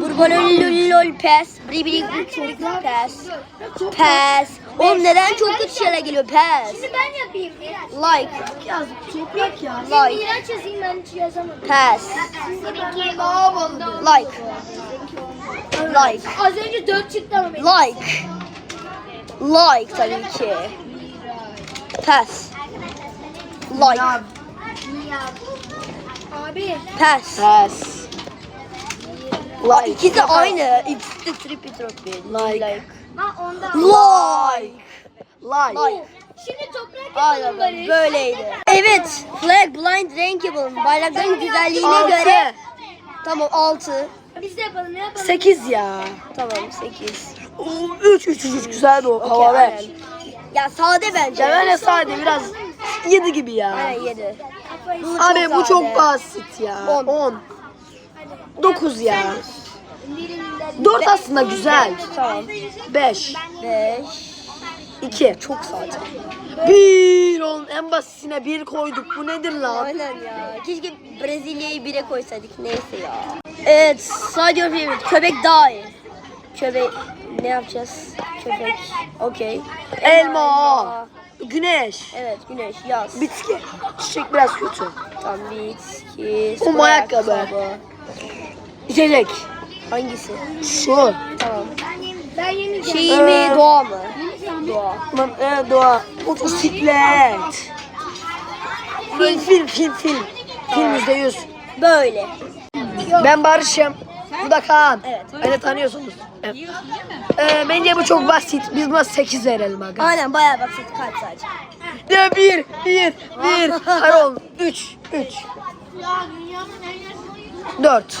Burbolololol pes. Bribili çok pes. Pes. Oğlum neden çok kötü şeyler geliyor pes. Şimdi ben yapayım. Like. Yaz toprak ya. Like. Miraç yazayım ben hiç yazamadım. Pes. Seninki Like. Like. Az önce 4 çıktı ama benim. Like. Like tabii ki. Pes. Like. Abi. Pes. Pes. Like. İkisi de aynı. İkisi de tripi tropi. Like. Ha onda. Like. Like. Like. Şimdi toprak Aynen yapalım bari. böyleydi. Evet. Flag blind renk yapalım. Bayrakların güzelliğine Altı. göre. Tamam 6. Biz de yapalım ne yapalım? 8 ya. Tamam 8. 3 3 3 güzel bir hava ver. Ya sade bence. Ya böyle sade biraz 7 gibi ya. Aynen 7. Abi bu çok basit ya. On. 10. 9 ya. 4 aslında güzel. Tamam. 5. 5. 2. Çok sade. 1 oğlum en basitine 1 koyduk. Bu nedir lan? Aynen ya. Keşke Brezilya'yı 1'e koysaydık. Neyse ya. Evet. Sadece favorite. Köpek daha iyi. Köpek. Ne yapacağız? Köpek. Okey. Elma. Güneş. Evet güneş yaz. Bitki. Çiçek biraz kötü. Tam bitki. Um spor ayakkabı. İçecek. Hangisi? Şu. Tamam. Ben yemeyeceğim. Şey mi Ee, doğa mı? Doğa. Lan, e, doğa. Motosiklet. Film film film film. Film yüzde yüz. Böyle. Ben Barış'ım. Bu da Kaan. Evet. Beni tanıyorsunuz. Evet. Ee, bence bu çok basit. Biz buna 8 verelim aga. Aynen bayağı basit kaç sadece. Ya bir, bir, bir. Hayır oğlum. Üç, üç. Dört.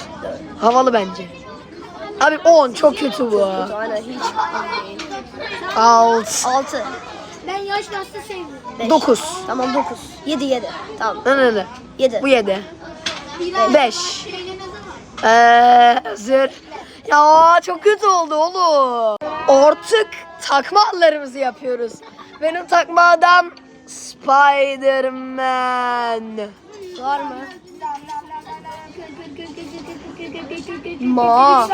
Havalı bence. Abi 10 çok kötü bu. Aynen hiç. Alt. 6. Ben yaş pasta sevmiyorum. 9. Tamam 9. 7 7. Tamam. Ne ne ne? 7. Bu 7. 5. Eee zır. Ya çok kötü oldu oğlum. Artık takma hallerimizi yapıyoruz. Benim takma adam Spider-Man. Var mı? Ma.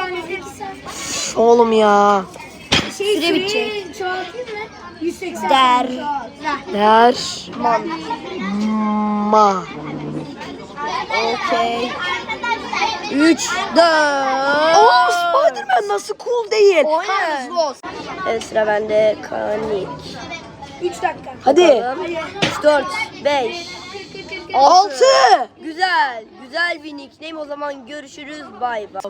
Oğlum ya. Şey, Süre bitecek. Çoğaltayım mı? 180. Der. Der. Man. Ma. Okey. 3 4. Oğlum Spider-Man nasıl cool değil. Aynen. Hızlı olsun. Evet sıra bende kanik. 3 dakika. Hadi. 3 4 5 Altı. Güzel. Güzel bir nickname. O zaman görüşürüz. Bay bay.